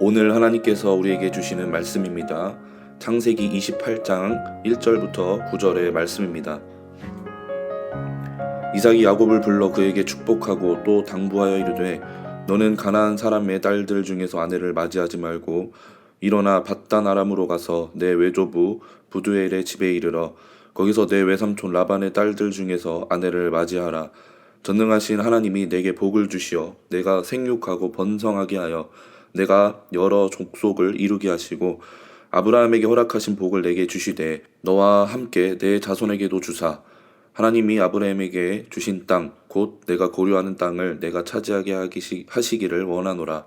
오늘 하나님께서 우리에게 주시는 말씀입니다. 창세기 28장 1절부터 9절의 말씀입니다. 이삭이 야곱을 불러 그에게 축복하고 또 당부하여 이르되 너는 가나안 사람의 딸들 중에서 아내를 맞이하지 말고 일어나 바단 아람으로 가서 내 외조부 부두엘의 집에 이르러 거기서 내 외삼촌 라반의 딸들 중에서 아내를 맞이하라 전능하신 하나님이 내게 복을 주시어 내가 생육하고 번성하게 하여 내가 여러 족속을 이루게 하시고 아브라함에게 허락하신 복을 내게 주시되 너와 함께 내 자손에게도 주사. 하나님이 아브라함에게 주신 땅 곧 내가 고려하는 땅을 내가 차지하게 하시기를 원하노라.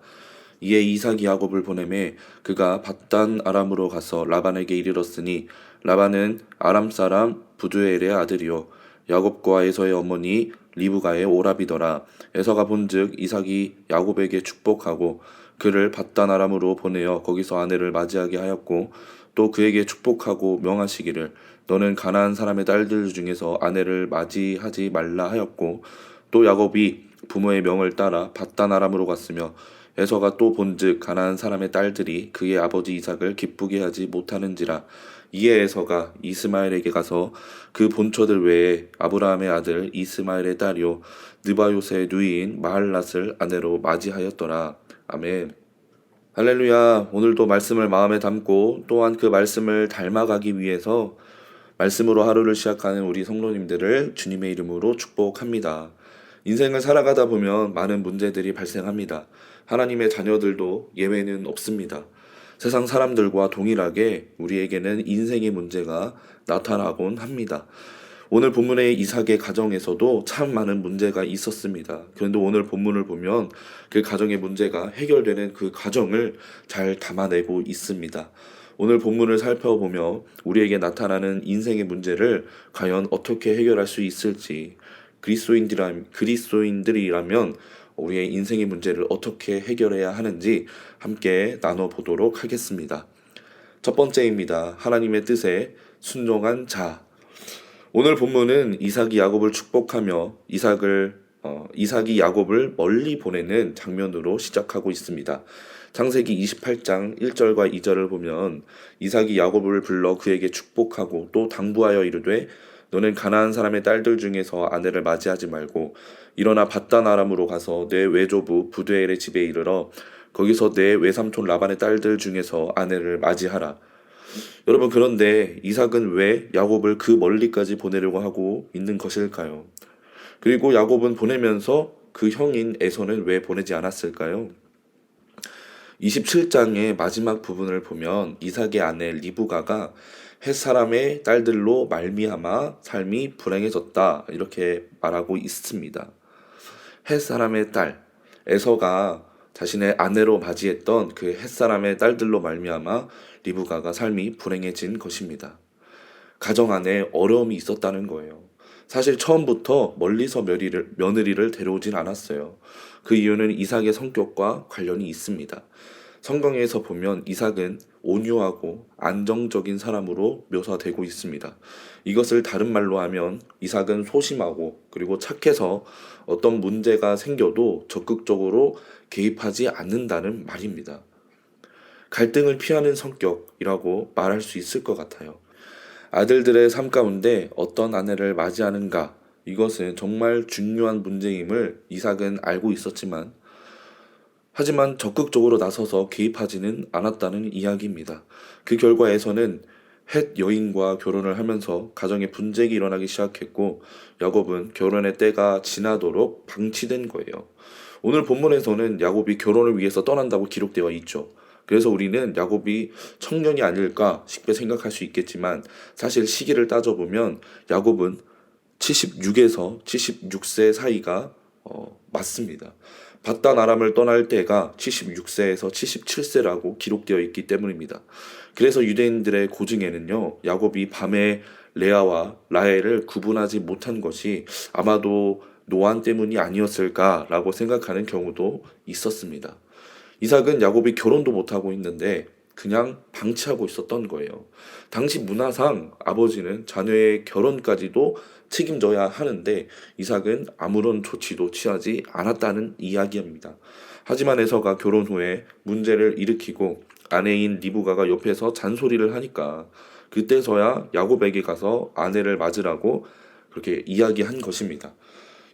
이에 이삭이 야곱을 보내매 그가 바단 아람으로 가서 라반에게 이르렀으니 라반은 아람 사람 부두엘의 아들이요 야곱과 에서의 어머니 리브가의 오랍이더라. 에서가 본즉 이삭이 야곱에게 축복하고 그를 바단 아람으로 보내어 거기서 아내를 맞이하게 하였고 또 그에게 축복하고 명하시기를 너는 가나안 사람의 딸들 중에서 아내를 맞이하지 말라 하였고 또 야곱이 부모의 명을 따라 바단 아람으로 갔으며 에서가 또 본즉 가나안 사람의 딸들이 그의 아버지 이삭을 기쁘게 하지 못하는지라 이에 에서가 이스마엘에게 가서 그 본처들 외에 아브라함의 아들 이스마엘의 딸이요 느바요스의 누이인 마할랏을 아내로 맞이하였더라 아멘. 할렐루야. 오늘도 말씀을 마음에 담고 또한 그 말씀을 닮아가기 위해서 말씀으로 하루를 시작하는 우리 성도님들을 주님의 이름으로 축복합니다. 인생을 살아가다 보면 많은 문제들이 발생합니다. 하나님의 자녀들도 예외는 없습니다. 세상 사람들과 동일하게 우리에게는 인생의 문제가 나타나곤 합니다. 오늘 본문의 이삭의 가정에서도 참 많은 문제가 있었습니다. 그런데 오늘 본문을 보면 그 가정의 문제가 해결되는 그 과정을 잘 담아내고 있습니다. 오늘 본문을 살펴보며 우리에게 나타나는 인생의 문제를 과연 어떻게 해결할 수 있을지 그리스도인들이라, 그리스도인들이라면 우리의 인생의 문제를 어떻게 해결해야 하는지 함께 나눠보도록 하겠습니다. 첫 번째입니다. 하나님의 뜻에 순종한 자. 오늘 본문은 이삭이 야곱을 축복하며 이삭을 어, 이삭이 야곱을 멀리 보내는 장면으로 시작하고 있습니다. 창세기 28장 1절과 2절을 보면 이삭이 야곱을 불러 그에게 축복하고 또 당부하여 이르되 너는 가나안 사람의 딸들 중에서 아내를 맞이하지 말고 일어나 바단 아람으로 가서 내 외조부 부두엘의 집에 이르러 거기서 내 외삼촌 라반의 딸들 중에서 아내를 맞이하라. 여러분 그런데 이삭은 왜 야곱을 그 멀리까지 보내려고 하고 있는 것일까요? 그리고 야곱은 보내면서 그 형인 에서는 왜 보내지 않았을까요? 27장의 마지막 부분을 보면 이삭의 아내 리브가가 햇 사람의 딸들로 말미암아 삶이 불행해졌다 이렇게 말하고 있습니다. 햇 사람의 딸 에서가 자신의 아내로 맞이했던 그 햇사람의 딸들로 말미암아 리브가가 삶이 불행해진 것입니다. 가정 안에 어려움이 있었다는 거예요. 사실 처음부터 멀리서 며느리를, 며느리를 데려오진 않았어요. 그 이유는 이삭의 성격과 관련이 있습니다. 성경에서 보면 이삭은 온유하고 안정적인 사람으로 묘사되고 있습니다. 이것을 다른 말로 하면 이삭은 소심하고 그리고 착해서 어떤 문제가 생겨도 적극적으로 개입하지 않는다는 말입니다. 갈등을 피하는 성격이라고 말할 수 있을 것 같아요. 아들들의 삶 가운데 어떤 아내를 맞이하는가 이것은 정말 중요한 문제임을 이삭은 알고 있었지만 하지만 적극적으로 나서서 개입하지는 않았다는 이야기입니다. 그 결과에서는 헷 여인과 결혼을 하면서 가정에 분쟁이 일어나기 시작했고 야곱은 결혼의 때가 지나도록 방치된 거예요. 오늘 본문에서는 야곱이 결혼을 위해서 떠난다고 기록되어 있죠. 그래서 우리는 야곱이 청년이 아닐까 싶게 생각할 수 있겠지만 사실 시기를 따져보면 야곱은 76에서 76세 사이가 어, 맞습니다. 바단 아람을 떠날 때가 76세에서 77세라고 기록되어 있기 때문입니다. 그래서 유대인들의 고증에는요, 야곱이 밤에 레아와 라헬을 구분하지 못한 것이 아마도 노안 때문이 아니었을까라고 생각하는 경우도 있었습니다. 이삭은 야곱이 결혼도 못하고 있는데 그냥 방치하고 있었던 거예요. 당시 문화상 아버지는 자녀의 결혼까지도 책임져야 하는데 이삭은 아무런 조치도 취하지 않았다는 이야기입니다. 하지만 에서가 결혼 후에 문제를 일으키고 아내인 리브가가 옆에서 잔소리를 하니까 그때서야 야곱에게 가서 아내를 맞으라고 그렇게 이야기한 것입니다.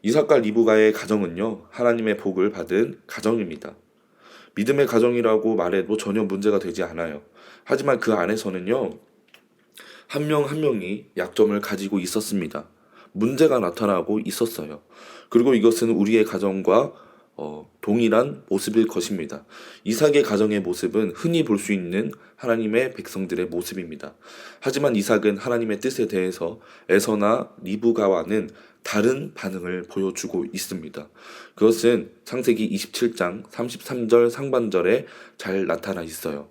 이삭과 리브가의 가정은요 하나님의 복을 받은 가정입니다. 믿음의 가정이라고 말해도 전혀 문제가 되지 않아요. 하지만 그 안에서는요 한명한 명이 약점을 가지고 있었습니다. 문제가 나타나고 있었어요. 그리고 이것은 우리의 가정과 어, 동일한 모습일 것입니다. 이삭의 가정의 모습은 흔히 볼 수 있는 하나님의 백성들의 모습입니다. 하지만 이삭은 하나님의 뜻에 대해서 에서나 리브가와는 다른 반응을 보여주고 있습니다. 그것은 창세기 27장 33절 상반절에 잘 나타나 있어요.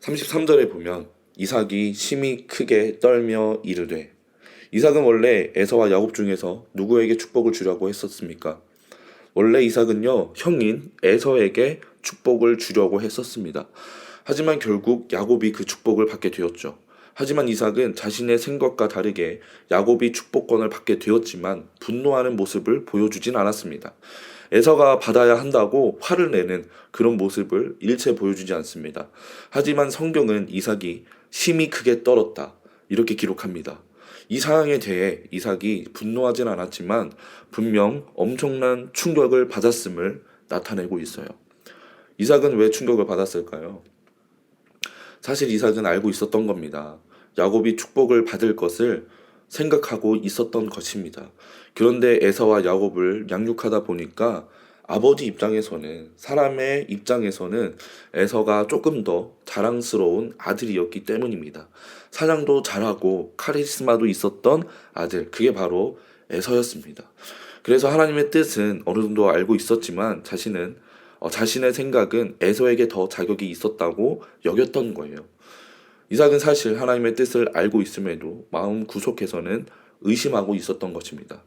33절에 보면 이삭이 심히 크게 떨며 이르되 이삭은 원래 에서와 야곱 중에서 누구에게 축복을 주려고 했었습니까? 원래 이삭은요 형인 에서에게 축복을 주려고 했었습니다. 하지만 결국 야곱이 그 축복을 받게 되었죠. 하지만 이삭은 자신의 생각과 다르게 야곱이 축복권을 받게 되었지만 분노하는 모습을 보여주진 않았습니다. 에서가 받아야 한다고 화를 내는 그런 모습을 일체 보여주지 않습니다. 하지만 성경은 이삭이 심히 크게 떨었다. 이렇게 기록합니다. 이 상황에 대해 이삭이 분노하진 않았지만 분명 엄청난 충격을 받았음을 나타내고 있어요. 이삭은 왜 충격을 받았을까요? 사실 이삭은 알고 있었던 겁니다. 야곱이 축복을 받을 것을 생각하고 있었던 것입니다. 그런데 에서와 야곱을 양육하다 보니까 아버지 입장에서는 사람의 입장에서는 에서가 조금 더 자랑스러운 아들이었기 때문입니다. 사냥도 잘하고 카리스마도 있었던 아들 그게 바로 에서였습니다. 그래서 하나님의 뜻은 어느 정도 알고 있었지만 자신은 어, 자신의 생각은 에서에게 더 자격이 있었다고 여겼던 거예요. 이삭은 사실 하나님의 뜻을 알고 있음에도 마음 구석에서는 의심하고 있었던 것입니다.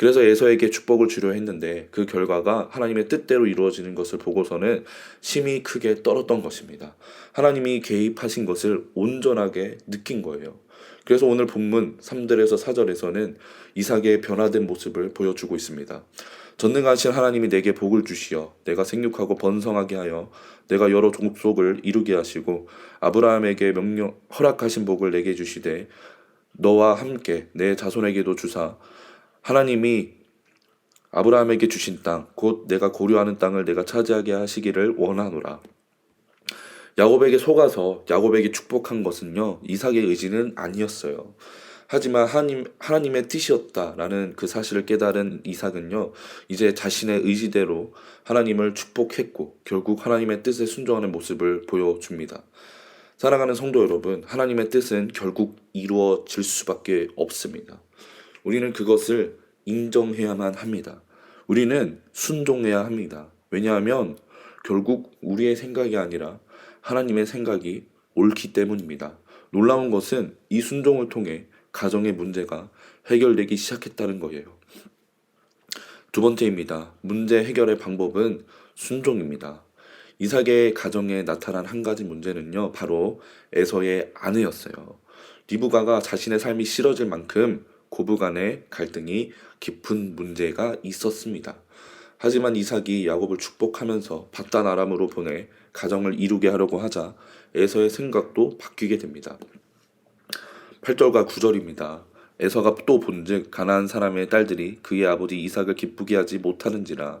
그래서 에서에게 축복을 주려 했는데 그 결과가 하나님의 뜻대로 이루어지는 것을 보고서는 심히 크게 떨었던 것입니다. 하나님이 개입하신 것을 온전하게 느낀 거예요. 그래서 오늘 본문 3절에서 4절에서는 이삭의 변화된 모습을 보여주고 있습니다. 전능하신 하나님이 내게 복을 주시어 내가 생육하고 번성하게 하여 내가 여러 족속을 이루게 하시고 아브라함에게 명령 허락하신 복을 내게 주시되 너와 함께 내 자손에게도 주사 하나님이 아브라함에게 주신 땅, 곧 내가 고려하는 땅을 내가 차지하게 하시기를 원하노라. 야곱에게 속아서 야곱에게 축복한 것은요, 이삭의 의지는 아니었어요. 하지만 하나님, 하나님의 뜻이었다라는 그 사실을 깨달은 이삭은요, 이제 자신의 의지대로 하나님을 축복했고, 결국 하나님의 뜻에 순종하는 모습을 보여줍니다. 사랑하는 성도 여러분, 하나님의 뜻은 결국 이루어질 수밖에 없습니다. 우리는 그것을 인정해야만 합니다. 우리는 순종해야 합니다. 왜냐하면 결국 우리의 생각이 아니라 하나님의 생각이 옳기 때문입니다. 놀라운 것은 이 순종을 통해 가정의 문제가 해결되기 시작했다는 거예요. 두 번째입니다. 문제 해결의 방법은 순종입니다. 이삭의 가정에 나타난 한 가지 문제는요, 바로 에서의 아내였어요. 리브가가 자신의 삶이 싫어질 만큼 고부 간의 갈등이 깊은 문제가 있었습니다. 하지만 이삭이 야곱을 축복하면서 바단 아람으로 보내 가정을 이루게 하려고 하자 에서의 생각도 바뀌게 됩니다. 8절과 9절입니다. 에서가 또 본즉 가나안 사람의 딸들이 그의 아버지 이삭을 기쁘게 하지 못하는지라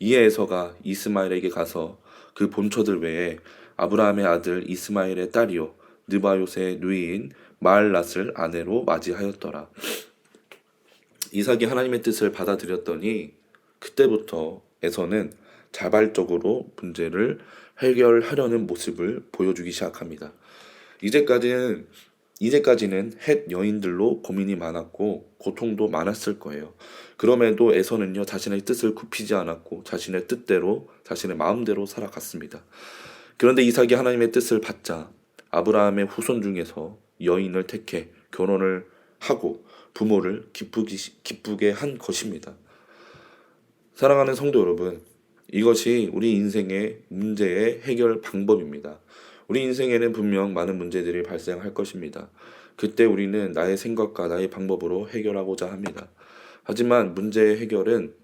이에 에서가 이스마엘에게 가서 그 본처들 외에 아브라함의 아들 이스마엘의 딸이요 느바요의 누이인 마알랏을 아내로 맞이하였더라. 이삭이 하나님의 뜻을 받아들였더니 그때부터 에서는 자발적으로 문제를 해결하려는 모습을 보여주기 시작합니다. 이제까지는 이제까지는 헷 여인들로 고민이 많았고 고통도 많았을 거예요. 그럼에도 에서는요 자신의 뜻을 굽히지 않았고 자신의 뜻대로 자신의 마음대로 살아갔습니다. 그런데 이삭이 하나님의 뜻을 받자 아브라함의 후손 중에서 여인을 택해 결혼을 하고 부모를 기쁘기, 기쁘게 한 것입니다. 사랑하는 성도 여러분, 이것이 우리 인생의 문제의 해결 방법입니다. 우리 인생에는 분명 많은 문제들이 발생할 것입니다. 그때 우리는 나의 생각과 나의 방법으로 해결하고자 합니다. 하지만 문제의 해결은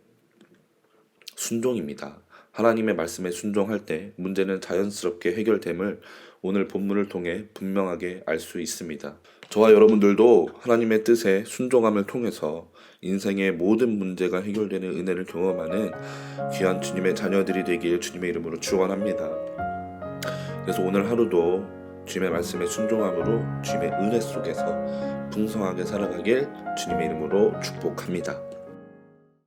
순종입니다. 하나님의 말씀에 순종할 때 문제는 자연스럽게 해결됨을 오늘 본문을 통해 분명하게 알 수 있습니다. 저와 여러분들도 하나님의 뜻에 순종함을 통해서 인생의 모든 문제가 해결되는 은혜를 경험하는 귀한 주님의 자녀들이 되길 주님의 이름으로 축원합니다. 그래서 오늘 하루도 주님의 말씀에 순종함으로 주님의 은혜 속에서 풍성하게 살아가길 주님의 이름으로 축복합니다.